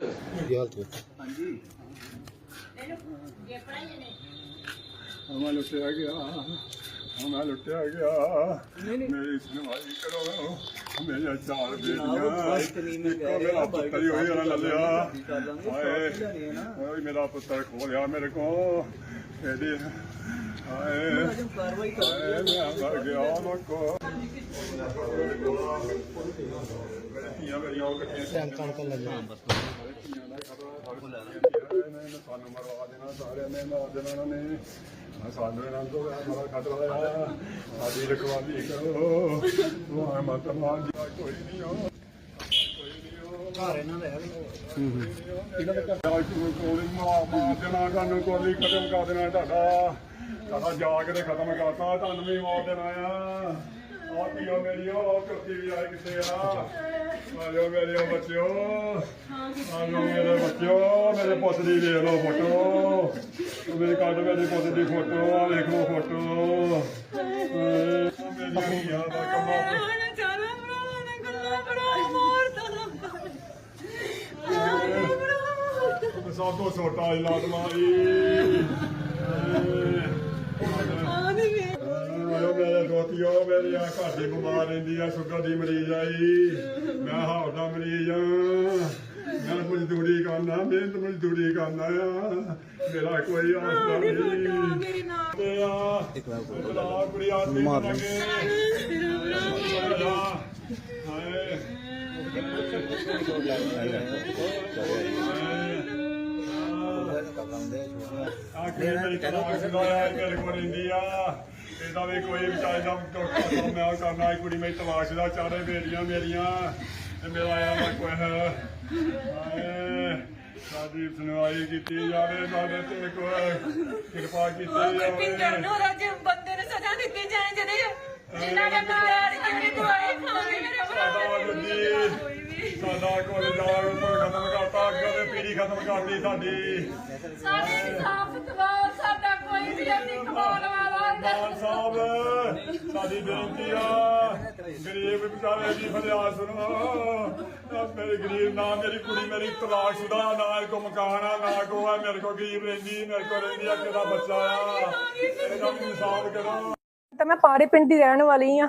ਕੀ ਹਾਲਤ ਹੈ ਮੈਂ ਲੁੱਟਿਆ ਗਿਆ। ਮੈਂ ਲੁੱਟਿਆ ਗਿਆ। ਮੇਰੀ ਸੁਣਵਾਈ ਕਰੋ। ਮੇਰੇ ਚਾਰ ਬੇਟੀਆਂ। ਇੱਕੋ ਮੇਰਾ ਪੁੱਤਰ ਹੀ ਹੋਈ ਉਹਨਾਂ ਲੱਲਿਆ। ਹਾਏ ਓਏ ਮੇਰਾ ਪੁੱਤਰ ਖੋਲਿਆ ਮੇਰੇ ਕੋ ਇਹਦੇ ਹਾਏ ਹਾਏ ਮੈਂ ਮਰ ਗਿਆ ਮਕੋ ਧੀਆਂ ਮੇਰੀਆਂ ਉਹ ਕੱਟੀਆਂ ਟਾਈਮ ਕੰਮ ਕਰ ਲੱਗਾ ਸਾਨੂੰ ਮਰਵਾ ਦੇਣਾ ਸਾਰਿਆਂ ਨੇ ਮਾਰ ਦੇਣਾ ਉਹਨਾਂ ਨੇ ਤੋਂ ਬੜਾ ਖਤਰਾ ਆ ਸਾਡੀ ਰਖਵਾਲੀ ਕਰੋ। ਵਾਹ ਮਾਤਾ ਮਾਂ ਜੀ ਕੋਈ ਨਹੀਂ ਹੋ ਕੋਈ ਨਹੀਂ ਹੋ। ਘਰ ਇਹਨਾਂ ਦਾ ਹੈ ਇਹਨਾਂ ਦਾ ਘਰ ਕੋਲੀ ਮਾਂ ਮਾਰ ਦੇਣਾ ਤੁਹਾਨੂੰ ਕੋਲੀ ਖਤਮ ਕਰ ਦੇਣਾ ਤੁਹਾਡਾ ਤੁਹਾਡਾ। ਜਾ ਕੇ ਤੇ ਖਤਮ ਕਰਤਾ ਤੁਹਾਨੂੰ ਵੀ ਮਾਰ ਦੇਣਾ ਆ ਆ ਪੀਓ ਮੇਰੀ ਉਹ ਕੁੱਤੀ ਵੀ ਆਏ ਕਿੱਥੇ ਆ ਆਜੋ ਮੇਰੇ ਬੱਚਿਓ। ਆਜੋ ਮੇਰੇ ਬੱਚਿਓ। ਮੇਰੇ ਪੁੱਤ ਦੀ ਵੇਖ ਲਓ ਫੋਟੋ ਮੇਰੇ ਕੱਢ ਮੇਰੇ ਪੁੱਤ ਦੀ ਫੋਟੋ ਆ ਵੇਖ ਲਓ ਫੋਟੋ ਮੇਰੀ ਧੀਆਂ ਦਾ ਕੰਮਾ ਸਭ ਤੋਂ ਛੋਟਾ ਇਲਾਜ ਮਾਰੀ ਆਇਓ ਮੇਰੇ ਦੋਤੀਓ ਮੇਰੀ ਆ ਘਰ ਦੀ ਬਿਮਾਰ ਰਹਿੰਦੀ ਆ ਸ਼ੂਗਰ ਦੀ ਮਰੀਜ਼ ਆਈ ਕਰਨਾ ਮਿਹਨਤ ਮਜ਼ਦੂਰੀ ਕਰਨਾ ਆ। ਮੇਰਾ ਕੋਈ ਆਸਰਾ ਨਹੀਂ ਕੁੜੀ ਹਾਏ। ਆਖੇ ਮੇਰੀ ਸੁਣਾਇਆ ਮੇਰੇ ਕੋਲ ਆ। ਇਹਦਾ ਵੀ ਕੋਈ ਵਿਚਾਰ ਦਾ ਮੈਂ ਕਰਨਾ ਕੁੜੀ ਮੇਰੀ ਤਲਾਕ ਦਾ ਚਾਰੇ ਬੇੜੀਆਂ ਮੇਰੀਆਂ। ਤੇ ਮੇਰਾ ਆਇਆ ਕੋਈ ਹਾਏ ਸਾਡੀ ਸੁਣਵਾਈ ਕੀਤੀ ਜਾਵੇ ਸਾਡੇ ਤੇ ਕੋਈ ਕਿਰਪਾ ਕੀਤੀ ਜਾਵੇ ਬੰਦੇ ਨੂੰ ਸਜ਼ਾ ਦਿੱਤੀ ਜਾਏ ਜਿਹਦੇ ਜਿਨ੍ਹਾਂ ਨੇ ਮਾਰਿਆ ਜਿਹੜੀ ਦਵਾਈ ਖਾਣੀ ਮੇਰੇ ਸਾਡਾ ਭਰਾ ਵੱਡੀ ਸਾਡਾ ਕੋਲ ਜਾ ਉੱਪਰ ਖਤਮ ਕਰਤਾ ਅੱਗੇ ਤੇ ਪੀੜੀ ਖਤਮ ਕਰਤੀ ਸਾਡੀ ਸਾਡੇ ਇਨਸਾਫ ਦਵਾਓ ਸਾਡਾ ਕੋਈ ਵੀ ਨਹੀਂ ਕਮਾਉਣ ਵਾਲਾ ਮਾਨ ਸਾਹਿਬ ਸਾਡੀ ਬੇਨਤੀ ਆ ਗਰੀਬ ਵਿਚਾਰੇ ਦੀ ਫਰਿਆਦ ਸੁਣੋ। ਆਹ ਮੇਰੇ ਗਰੀਬ, ਨਾ ਮੇਰੀ ਕੁੜੀ, ਮੇਰੀ ਤਲਾਕ ਸ਼ੁਦਾ ਨਾ ਕੋ ਮਕਾਨ ਆ, ਨਾ ਕੋ ਆ, ਮੇਰੇ ਕੋ ਗਰੀਬ ਰਹਿੰਦੀ, ਮੇਰੇ ਕੋ ਰਹਿੰਦੀ ਆ ਕਿਹਦਾ ਬੱਚਾ ਆ। ਇਹਦਾ ਵੀ ਇਨਸਾਫ ਕਰੋ। ਤਾਂ ਮੈਂ ਪਾਰੇ ਪਿੰਡ ਦੀ ਰਹਿਣ ਵਾਲੀ ਆ।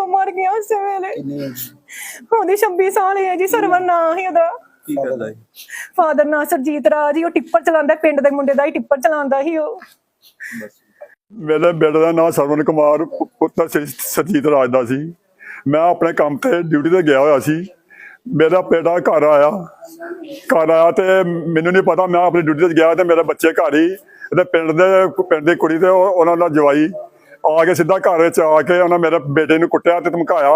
ਉਹ ਮਰ ਗਿਆ ਉਸੇ ਵੇਲੇ। ਉਹਦੀ 26 ਸਾਲ ਹੀ ਹੈ ਜੀ ਸਰਵਰ ਨਾਂ ਹੀ ਉਹਦਾ। ਕੀ ਕਰਦਾ ਹੈ? ਫਾਦਰ ਨਾਂ ਸਰਜੀਤ ਰਾਜ ਹੀ ਉਹ ਟਿੱਪਰ ਚਲਾਉਂਦਾ ਪਿੰਡ ਦੇ ਮੁੰਡੇ ਦਾ ਹੀ ਟਿੱਪਰ ਚਲਾਉਂਦਾ ਸੀ ਉਹ। ਮੇਰੇ ਬੇਟੇ ਦਾ ਨਾਮ ਸਰਵਨ ਕੁਮਾਰ ਪੁ- ਪੁੱਤਰ ਸਰਜੀਤ ਰਾਜ ਦਾ ਸੀ। ਮੈਂ ਆਪਣੇ ਕੰਮ ਤੇ ਡਿਊਟੀ ਤੇ ਗਿਆ ਹੋਇਆ ਸੀ। ਮੇਰਾ ਬੇਟਾ ਘਰ ਆਇਆ। ਘਰ ਆਇਆ ਤੇ ਮੈਨੂੰ ਨਹੀਂ ਪਤਾ ਮੈਂ ਆਪਣੀ ਡਿਊਟੀ ਤੇ ਗਿਆ ਤੇ ਮੇਰੇ ਬੱਚੇ ਘਰ ਹੀ ਤੇ ਪਿੰਡ ਦੇ ਪਿੰਡ ਦੀ ਕੁੜੀ ਤੇ ਉਹ- ਉਹਨਾਂ ਦਾ ਜਵਾਈ ਆ ਕੇ ਸਿੱਧਾ ਘਰ ਵਿੱਚ ਆ ਕੇ ਉਹਨਾਂ ਮੇਰੇ ਬੇਟੇ ਨੂੰ ਕੁੱਟਿਆ ਤੇ ਧਮਕਾਇਆ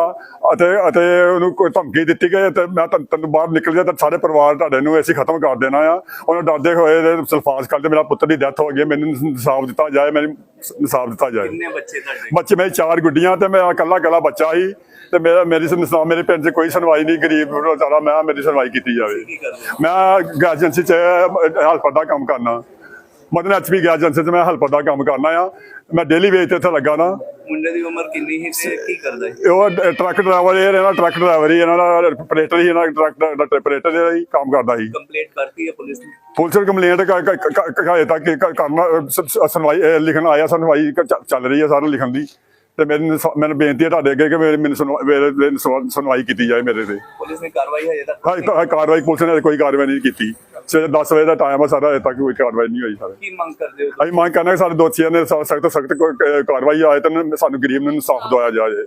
ਅਤੇ ਅਤੇ ਉਹਨੂੰ ਕੋਈ ਧਮਕੀ ਦਿੱਤੀ ਕਿ ਤੇ ਮੈਂ ਤੈਨੂੰ- ਬਾਹਰ ਨਿਕਲ ਜਾ ਤਾਂ ਸਾਰੇ ਪਰਿਵਾਰ ਤੁਹਾਡੇ ਨੂੰ ਅਸੀਂ ਖਤਮ ਕਰ ਦੇਣਾ ਆ। ਉਹਨਾਂ ਡਰਦੇ ਹੋਏ ਸਲਫਾਸ ਕਰਦੇ ਮੇਰਾ ਪੁੱਤਰ ਦੀ ਡੈਥ ਹੋ ਗਈ ਮੈਨੂੰ ਇਨਸਾਫ ਦਿੱਤਾ ਜਾਏ ਮੈਨੂੰ ਇਨਸਾਫ ਦਿੱਤਾ ਜਾਏ। ਕਿੰਨੇ ਬੱਚੇ ਤੁਹਾਡੇ? ਬੱਚੇ ਮੇਰੇ ਚਾਰ ਗੁੱਡੀਆਂ ਤੇ ਮੈਂ ਇਕੱਲਾ ਇਕੱਲਾ ਬੱਚਾ ਸੀ ਤੇ ਮੇਰਾ ਮੇਰੀ ਸੁਣ ਮੇਰੇ ਪਿੰਡ 'ਚ ਕੋਈ ਸੁਣਵਾਈ ਨਹੀਂ ਗਰੀਬ ਵਿਚਾਰਾ ਮੈਂ ਮੇਰੀ ਸੁਣਵਾਈ ਕੀਤੀ ਜਾਵੇ? ਮੈਂ ਏਜੰਸੀ 'ਚ ਹੈਲਪਰ ਦਾ ਕੰਮ ਕਰਨਾ। ਮਦਨ ਐਚਪੀ ਗੈਸ ਏਜੰਸੀ 'ਚ ਮੈਂ ਹੈਲਪਰ ਦਾ ਕੰਮ ਕਰਨਾ ਆ। ਮੈਂ ਡੇਲੀ ਵੇਜ ਤੇ ਇੱਥੇ ਲੱਗਾ ਨਾ। ਮੁੰਡੇ ਦੀ ਉਮਰ ਕਿੰਨੀ ਸੀ ਤੇ ਕੀ ਕਰਦਾ ਹੈ ਉਹ ਡ- ਟਰੱਕ ਡਰਾਈਵਰ ਇਹ ਇਹਨਾਂ ਟਰੱਕ ਡਰਾਈਵਰ ਹੀ ਇਹਨਾਂ ਦਾ ਆਪਰੇਟਰ ਹੀ ਇਹਨਾਂ ਦਾ ਟਰੱਕ ਦਾ ਆਪਰੇਟਰ ਹੀ ਕੰਮ ਕਰਦਾ ਸੀ। ਕੰਪਲੀਟ ਕਰਤੀ ਹੈ ਪੁਲਿਸ ਨੇ? ਪੁਲਿਸ ਕੰਪਲੇਂਟ ਹਜੇ ਤੱਕ ਕ- ਕਰਨਾ ਸ- ਸ- ਸੁਣਵਾਈ ਇਹ ਲਿਖਣ ਆਇਆ ਸੁਣਵਾਈ ਕ- ਚ- ਚੱਲ ਰਹੀ ਹੈ ਸਾਰਾ ਲਿਖਣ ਦੀ। ਤੇ ਮੈਨੂੰ ਮੈਨੂੰ ਬੇਨਤੀ ਹੈ ਤੁਹਾਡੇ ਅੱਗੇ ਕਿ ਮੇਰੇ ਮੈਨੂੰ ਮੇਰੇ ਮੇਰੇ ਸੁਣਵਾ- ਸੁਣਵਾਈ ਕੀਤੀ ਜਾਏ ਮੇਰੇ ਤੇ। ਪੁਲਿਸ ਨੇ ਕਾਰਵਾਈ ਹਜੇ ਤੱਕ ਹਾਂ ਕਾਰਵਾਈ ਪੁਲਿਸ ਨੇ ਕੋਈ ਕਾਰਵਾਈ ਨਹੀਂ ਕੀਤੀ। ਸਵੇਰੇ 10 ਵਜੇ ਦਾ ਟਾਈਮ ਹੈ ਸਾਰਾ ਅਜੇ ਤੱਕ ਕੋਈ ਕਾਰਵਾਈ ਨਹੀਂ ਹੋਈ ਸਾਰੇ ਕੀ ਮੰਗ ਕਰਦੇ ਹੋ ਅਸੀਂ ਮੰਗ ਕਰਨਾ ਕਿ ਸਾਡੇ ਦੋਸ਼ੀਆਂ ਨੇ ਸਖਤ ਸਖਤ ਕਾਰਵਾਈ ਆਏ ਤਾਂ ਸਾਨੂੰ ਗਰੀਬ ਨੂੰ ਇਨਸਾਫ ਦਵਾਇਆ ਜਾਏ।